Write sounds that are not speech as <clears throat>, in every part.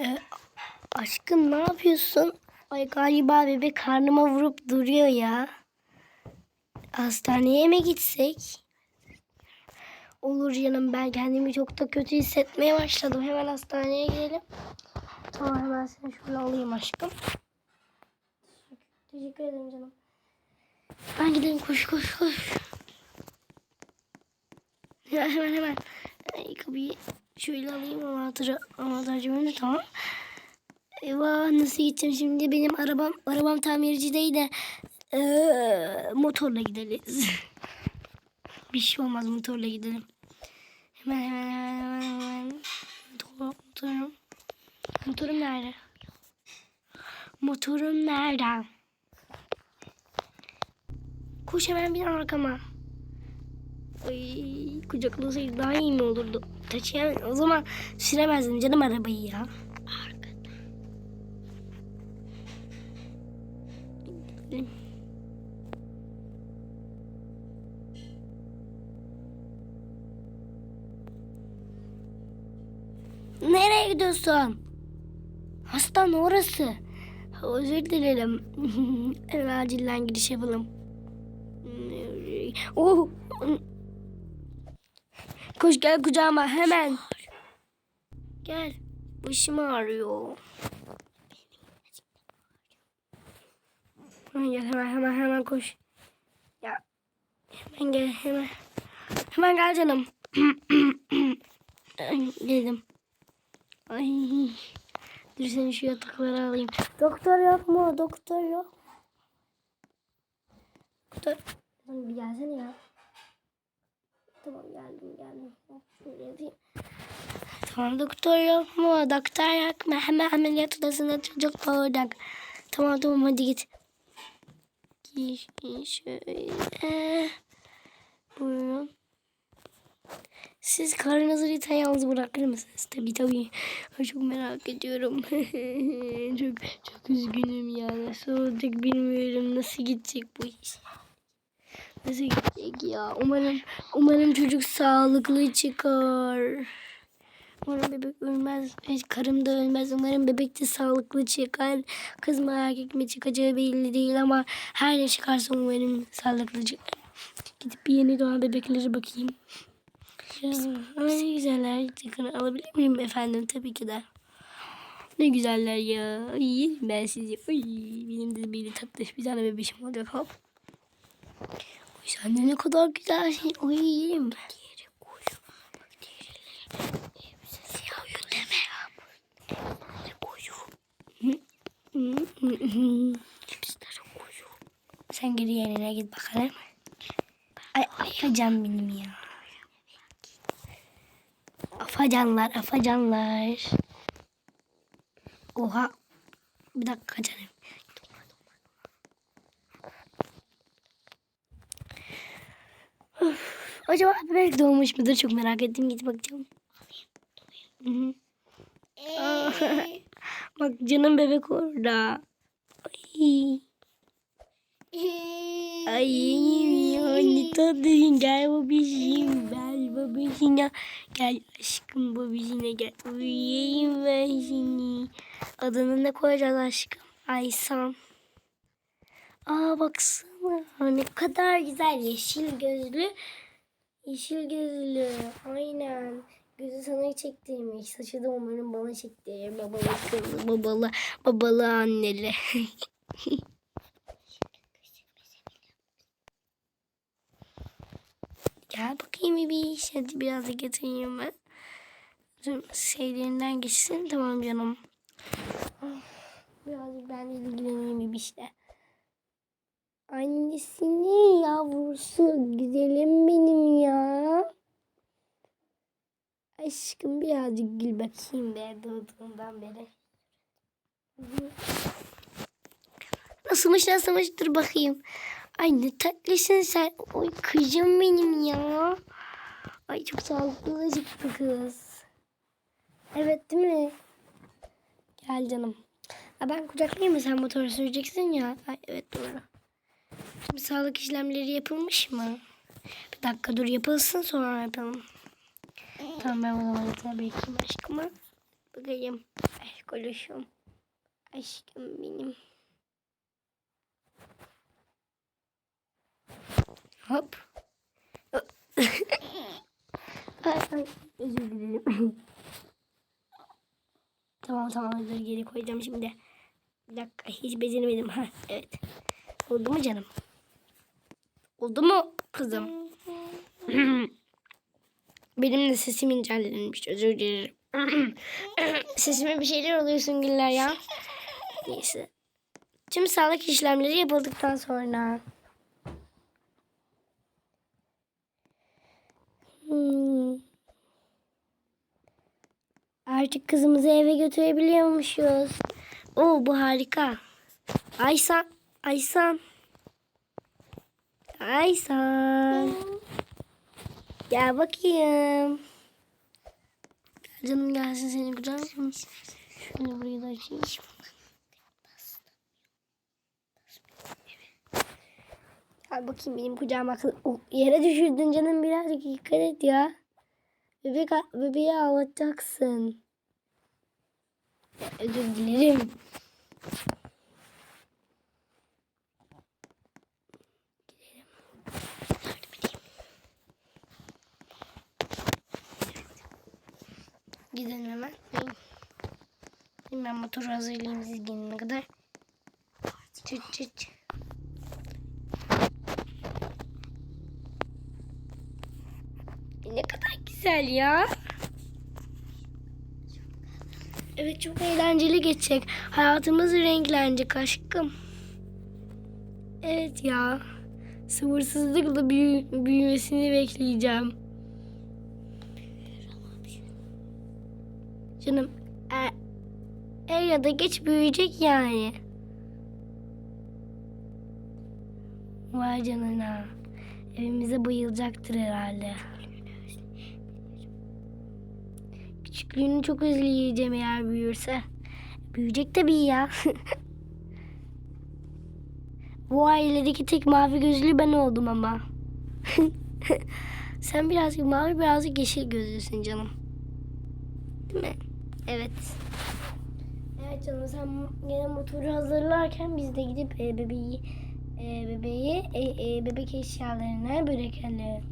Ee, aşkım ne yapıyorsun? Ay galiba bebek karnıma vurup duruyor ya. Hastaneye mi gitsek? Olur canım ben kendimi çok da kötü hissetmeye başladım. Hemen hastaneye gidelim. Tamam hemen seni şöyle alayım aşkım. Teşekkür ederim canım. Ben gidelim koş koş koş. Ya hemen hemen. Ay, kapıyı şöyle alayım anahtarı anahtarcığımı tamam. Eyvah nasıl gideceğim şimdi benim arabam arabam tamirci değil de eee, motorla gideriz. <laughs> Bir şey olmaz motorla gidelim. Hemen hemen hemen hemen hemen. Motor, motorum. Motorum nerede? Motorum nerede? Koş hemen bir arkama. Ay kucaklasaydı daha iyi mi olurdu? Taşıyamam. O zaman süremezdim canım arabayı ya. Nereye gidiyorsun? Hastane orası. Özür dilerim. <laughs> Acilen giriş yapalım. Oh. Koş gel kucağıma hemen. Gel. Başım ağrıyor. Hemen gel hemen hemen hemen koş. Ya. Hemen gel hemen. Hemen gel canım. <clears throat> Ay, Geldim. Ay. Dur seni şu yataklara alayım. Doktor yok mu? Doktor yok. Doktor. Bir gelsene ya. Tamam geldim geldim. Şöyle yapayım. Tamam doktor yok mu? Doktor yok mu? Hemen ameliyat odasına çocuk doğacak. Tamam tamam hadi git. Giy şöyle. Buyurun. Siz karınızı lütfen yalnız bırakır mısınız? Tabii tabii. Çok merak ediyorum. <laughs> çok çok üzgünüm ya. Nasıl olacak bilmiyorum. Nasıl gidecek bu iş? Nasıl gidecek ya? Umarım umarım çocuk sağlıklı çıkar. Umarım bebek ölmez. Evet, karım da ölmez. Umarım bebek de sağlıklı çıkar. Kız mı erkek mi çıkacağı belli değil ama her ne çıkarsa umarım sağlıklı çıkar. Gidip bir yeni doğan bebeklere bakayım. Ne güzeller. Tıkını alabilir miyim efendim? Tabii ki de. Ne güzeller ya. Yerim ben sizi. Ay, benim de böyle tatlış bir tane bebeğim olacak. Hop. Sen de ne kadar güzelsin. Ay yerim. Geri koy. Siyah deme. Koyu. Hipster koyu. Sen geri yerine git bakalım. Ay afacan benim ya. Afacanlar, afacanlar. Oha. Bir dakika canım. Acaba bebek doğmuş mudur? Çok merak ettim. Git bakacağım. Hı hı. Aa, <laughs> Bak canım bebek orada. Ay. Ay ya ne tatlısın gel babişim gel babişine gel aşkım babişine gel uyuyayım ben seni adını ne koyacağız aşkım Aysan Aa baksana ne kadar güzel yeşil gözlü yeşil gözlü aynen gözü sana çektirmiş saçı da umarım bana çektirir babalı kızlı babalı babalı anneli <laughs> Gel bakayım bebiş. Hadi biraz da getireyim ben. Dur şeylerinden geçsin. Tamam canım. Ah, Birazcık ben de ilgileneyim bebişle. Annesinin yavrusu. Güzelim benim ya. Aşkım birazcık gül bakayım be doğduğundan beri. Nasılmış nasılmış dur bakayım. Ay ne tatlısın sen. Oy kızım benim ya. Ay çok sağlıklı çıktı kız. Evet değil mi? Gel canım. Ben kucaklayayım mı? Sen motoru süreceksin ya. Ay, evet doğru. Şimdi sağlık işlemleri yapılmış mı? Bir dakika dur yapılsın sonra yapalım. Tamam ben o zaman tabii ki aşkıma. Bakayım. Aşkoluşum. Aşkım benim. Hop. ay, ay, özür dilerim. tamam tamam özür geri koyacağım şimdi. Bir dakika hiç beceremedim. Ha, evet. Oldu mu canım? Oldu mu kızım? <clears throat> Benim de sesim incellenmiş. Özür dilerim. <clears throat> Sesime bir şeyler oluyor Süngüller ya. Neyse. Tüm sağlık işlemleri yapıldıktan sonra. Hmm. Artık kızımızı eve götürebiliyormuşuz. Oo bu harika. Aysan, Aysan. Aysan. Gel bakayım. Gel canım gelsin seni kucağıma. Şöyle burayı da açayım. Gel bakayım benim kucağıma. Oh, yere düşürdün canım birazcık dikkat et ya. Bebek, bebeği ağlatacaksın. Özür dilerim. Gidelim hemen. Ben motoru hazırlayayım siz gelene kadar. Çıt çıt. Ne kadar güzel ya. Evet çok eğlenceli geçecek. Hayatımız renklenecek aşkım. Evet ya. Sabırsızlıkla büyü büyümesini bekleyeceğim. Canım e, er ya da geç büyüyecek yani. Vay canına. Evimize bayılacaktır herhalde. Küçüklüğünü çok özleyeceğim eğer büyürse. Büyüyecek tabii ya. <laughs> Bu ailedeki tek mavi gözlü ben oldum ama. <laughs> Sen birazcık mavi birazcık yeşil gözlüsün canım. Değil mi? Evet. Evet canım sen gene motoru hazırlarken biz de gidip e, bebeği e, bebeği e, e, bebek eşyalarına bırakalım.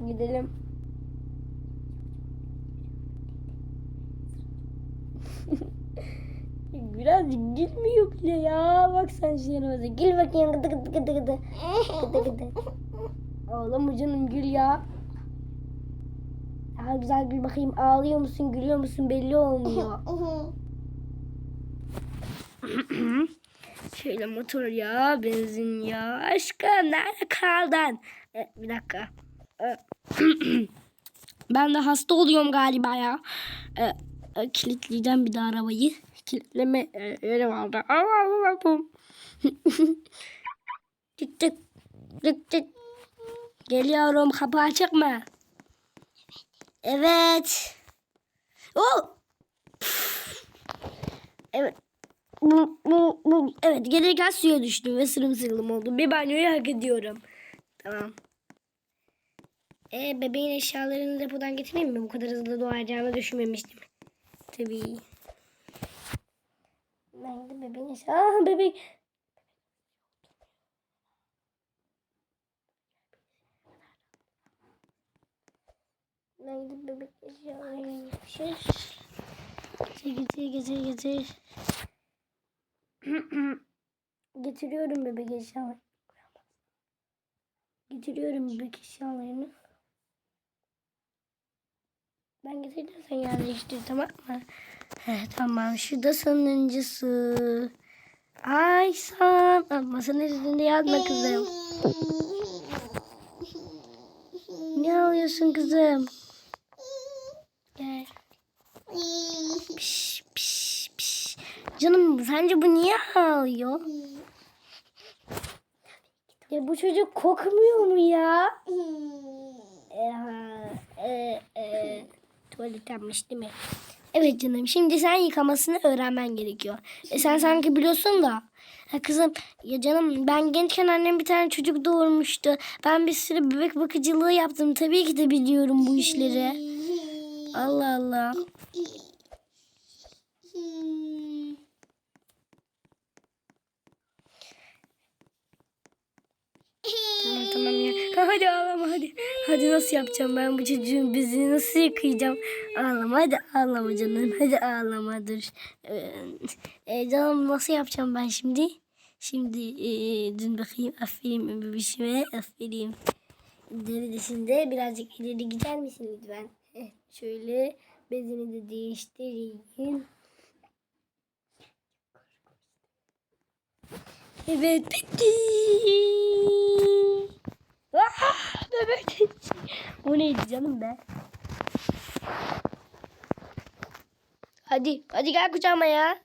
<laughs> Gidelim. Birazcık gülmüyor bile ya. Bak sen şu yanımıza. Gül bakayım. Gıdı gıdı gıdı gıdı. Gıdı gıdı. Ağlama canım gül ya. Daha güzel gül bakayım. Ağlıyor musun gülüyor musun belli olmuyor. <clears throat> Şöyle motor ya, benzin ya. Aşkım nerede kaldın? E, bir dakika. E, <clears throat> ben de hasta oluyorum galiba ya. E, kilitleyeceğim bir daha arabayı. Kilitleme yeri vardı. Tık tık. Tık tık. Geliyorum. Kapı açık mı? Evet. Oh. Evet. Bu, bu, bu. Evet gelirken suya düştüm ve sırılsıklam oldum. Bir banyoyu hak ediyorum. Tamam. E bebeğin eşyalarını depodan getireyim mi? Bu kadar hızlı doğacağını düşünmemiştim. Tabii. Nerede bebeğin eşya? Aa bebek. Nerede bebek eşyalarını getir. Getir getir getir <clears throat> getir. Getiriyorum bebek eşyalarını. Getiriyorum bebek eşyalarını. Ben getirdim sen yerleştir tamam mı? He, tamam şu da sonuncusu. Ay san. Aa, Masanın üzerinde yazma kızım. Ne alıyorsun kızım? Canım sence bu niye ağlıyor? Ya bu çocuk kokmuyor mu ya? E, e, e, tuvalet yapmış değil mi? Evet canım şimdi sen yıkamasını öğrenmen gerekiyor. E sen sanki biliyorsun da. Ha kızım ya canım ben gençken annem bir tane çocuk doğurmuştu. Ben bir sürü bebek bakıcılığı yaptım. Tabii ki de biliyorum bu işleri. <laughs> Allah Allah. <laughs> Tamam tamam ya. Ha, hadi ağlama hadi. Nasıl yapacağım ben bu çocuğun bezini nasıl yıkayacağım? Ağlama hadi ağlama canım. Hadi ağlama dur. Ee, e, canım nasıl yapacağım ben şimdi? Şimdi e, dün bakayım aferin bebişime aferin. Derisinde birazcık ileri gider misin lütfen? Heh, şöyle bezini de değiştireyim. Evet bitti. Ah, bebek. Bu neydi canım be? Hadi, hadi gel kucağıma ya.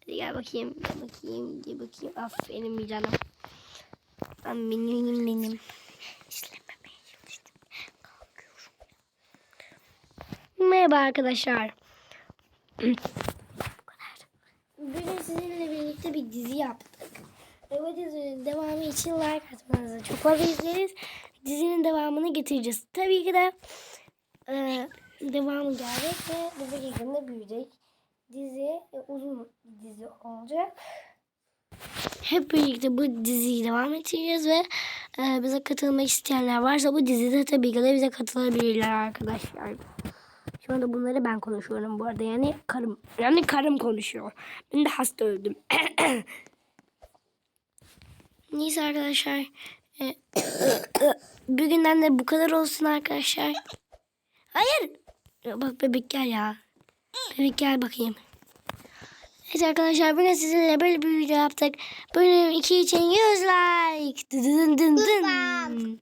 Hadi gel bakayım, gel bakayım, gel bakayım. Aferin bir canım. Ben benim, benim. Kalkıyorum. Merhaba arkadaşlar. Bugün sizinle birlikte bir dizi yaptık. Ve bu dizinin devamı için like atmanızı çok fazla izleriz. Dizinin devamını getireceğiz. Tabii ki de e, devamı gelecek ve bebek yakında büyüyecek. Dizi e, uzun bir dizi olacak. Hep birlikte bu diziyi devam edeceğiz ve e, bize katılmak isteyenler varsa bu dizide tabii ki de bize katılabilirler arkadaşlar. Şu anda bunları ben konuşuyorum bu arada. Yani karım. Yani karım konuşuyor. Ben de hasta öldüm. <clears throat> Neyse arkadaşlar. E, <coughs> bugünden de bu kadar olsun arkadaşlar. Hayır. Bak bebek gel ya. Bebek gel bakayım. Evet arkadaşlar bugün sizinle böyle bir video yaptık. Bölüm 2 için 100 like. Dın dın dın dın.